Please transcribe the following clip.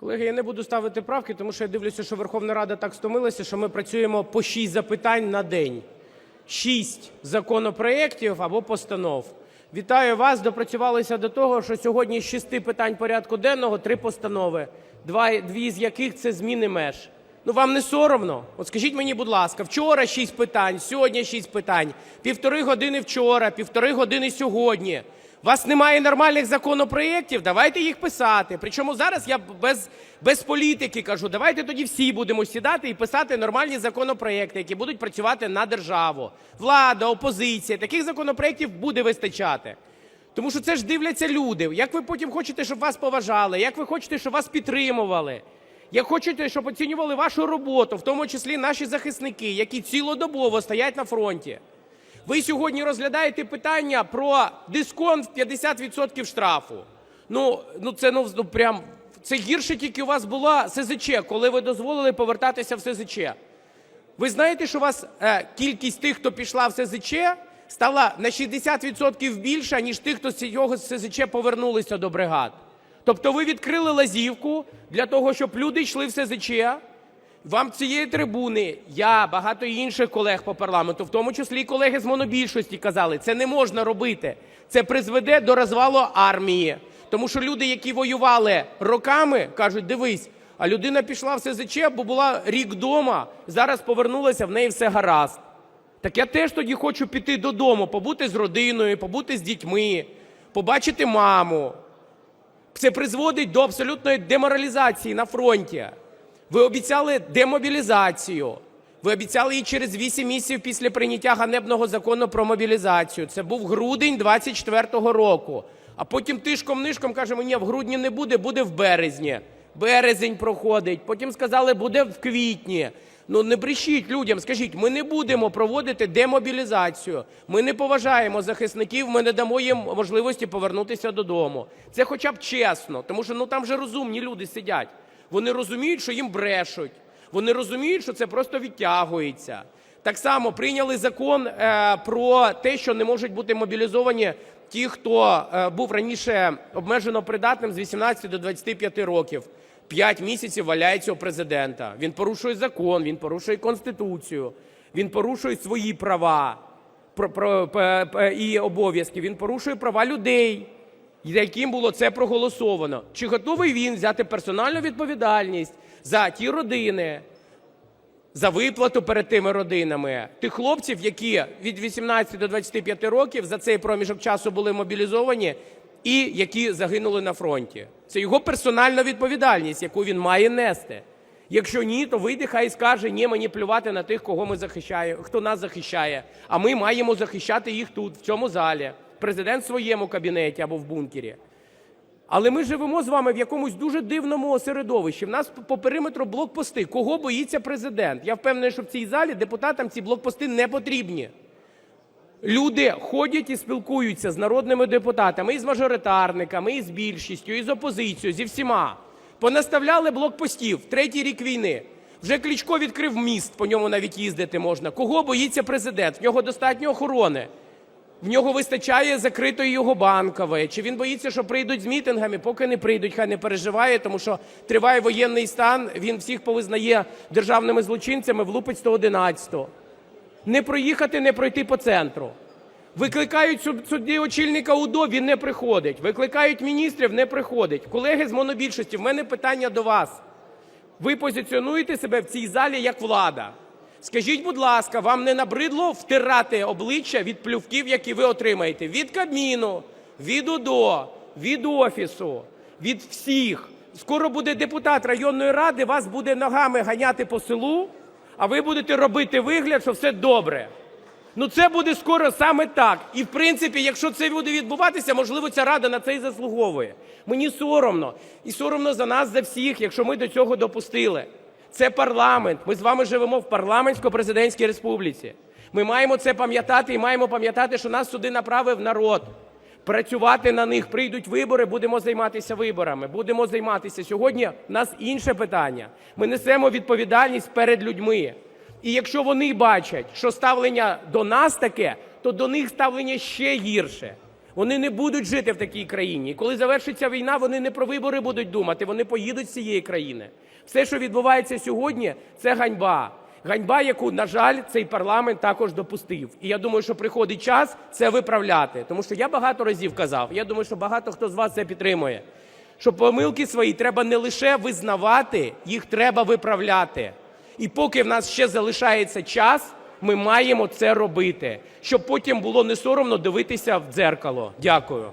Колеги, я не буду ставити правки, тому що я дивлюся, що Верховна Рада так стомилася, що ми працюємо по 6 запитань на день. 6 законопроєктів або постанов. Вітаю вас, допрацювалися до того, що сьогодні з 6 питань порядку денного 3 постанови, два, дві з яких це зміни меж. Ну вам не соромно? От скажіть мені, будь ласка, вчора 6 питань, сьогодні 6 питань, півтори години вчора, півтори години сьогодні. У вас немає нормальних законопроєктів, давайте їх писати. Причому зараз я без, без політики кажу, давайте тоді всі будемо сідати і писати нормальні законопроєкти, які будуть працювати на державу. Влада, опозиція, таких законопроєктів буде вистачати. Тому що це ж дивляться люди. Як ви потім хочете, щоб вас поважали, як ви хочете, щоб вас підтримували, як хочете, щоб оцінювали вашу роботу, в тому числі наші захисники, які цілодобово стоять на фронті. Ви сьогодні розглядаєте питання про дисконт 50% штрафу. Ну, ну це ну, ну прям це гірше тільки у вас була СЗЧ, коли ви дозволили повертатися в СЗЧ. Ви знаєте, що у вас е, кількість тих, хто пішла в СЗЧ, стала на 60% більша, ніж тих, хто з цього СЗЧ повернулися до бригад. Тобто ви відкрили лазівку для того, щоб люди йшли в СЗЧ. Вам цієї трибуни, я, багато інших колег по парламенту, в тому числі і колеги з монобільшості казали, це не можна робити. Це призведе до розвалу армії. Тому що люди, які воювали роками, кажуть, дивись, а людина пішла в СЗЧ, бо була рік вдома, зараз повернулася, в неї все гаразд. Так я теж тоді хочу піти додому, побути з родиною, побути з дітьми, побачити маму. Це призводить до абсолютної деморалізації на фронті. Ви обіцяли демобілізацію. Ви обіцяли її через 8 місяців після прийняття ганебного закону про мобілізацію. Це був грудень 24-го року. А потім тишком-нишком кажемо, ні, в грудні не буде, буде в березні. Березень проходить. Потім сказали, буде в квітні. Ну не брешіть людям, скажіть, ми не будемо проводити демобілізацію. Ми не поважаємо захисників, ми не дамо їм можливості повернутися додому. Це хоча б чесно, тому що ну там же розумні люди сидять. Вони розуміють, що їм брешуть. Вони розуміють, що це просто відтягується. Так само прийняли закон е, про те, що не можуть бути мобілізовані ті, хто е, був раніше обмежено придатним з 18 до 25 років. П'ять місяців валяється у президента. Він порушує закон, він порушує конституцію, він порушує свої права про, про, п- п- і обов'язки. Він порушує права людей, яким було це проголосовано. Чи готовий він взяти персональну відповідальність за ті родини, за виплату перед тими родинами тих хлопців, які від 18 до 25 років за цей проміжок часу були мобілізовані і які загинули на фронті. Це його персональна відповідальність, яку він має нести. Якщо ні, то вийде хай скаже, ні, мені плювати на тих, кого ми захищаємо, хто нас захищає. А ми маємо захищати їх тут, в цьому залі. Президент в своєму кабінеті або в бункері. Але ми живемо з вами в якомусь дуже дивному середовищі. В нас по периметру блокпости. Кого боїться президент? Я впевнений, що в цій залі депутатам ці блокпости не потрібні. Люди ходять і спілкуються з народними депутатами, і з мажоритарниками, і з більшістю, і з опозицією, зі всіма. Понаставляли блокпостів третій рік війни. Вже Кличко відкрив міст, по ньому навіть їздити можна. Кого боїться президент? В нього достатньо охорони. В нього вистачає закритої його банкової. Чи він боїться, що прийдуть з мітингами? Поки не прийдуть, хай не переживає, тому що триває воєнний стан. Він всіх повизнає державними злочинцями, влупить 111-го. Не проїхати, не пройти по центру. Викликають суд- судді очільника УДО, він не приходить. Викликають міністрів, не приходить. Колеги з монобільшості, в мене питання до вас. Ви позиціонуєте себе в цій залі як влада. Скажіть, будь ласка, вам не набридло втирати обличчя від плювків, які ви отримаєте від Кабміну, від УДО, від Офісу, від всіх. Скоро буде депутат районної ради, вас буде ногами ганяти по селу, а ви будете робити вигляд, що все добре. Ну це буде скоро саме так. І в принципі, якщо це буде відбуватися, можливо, ця рада на це і заслуговує. Мені соромно. І соромно за нас, за всіх, якщо ми до цього допустили. Це парламент. Ми з вами живемо в парламентсько-президентській республіці. Ми маємо це пам'ятати і маємо пам'ятати, що нас сюди направив народ. Працювати на них прийдуть вибори, будемо займатися виборами. Будемо займатися сьогодні. У нас інше питання. Ми несемо відповідальність перед людьми. І якщо вони бачать, що ставлення до нас таке, то до них ставлення ще гірше. Вони не будуть жити в такій країні. І коли завершиться війна, вони не про вибори будуть думати, вони поїдуть з цієї країни. Все, що відбувається сьогодні, це ганьба. Ганьба, яку, на жаль, цей парламент також допустив. І я думаю, що приходить час це виправляти. Тому що я багато разів казав, я думаю, що багато хто з вас це підтримує. Що помилки свої треба не лише визнавати, їх треба виправляти. І поки в нас ще залишається час, ми маємо це робити, щоб потім було не соромно дивитися в дзеркало. Дякую.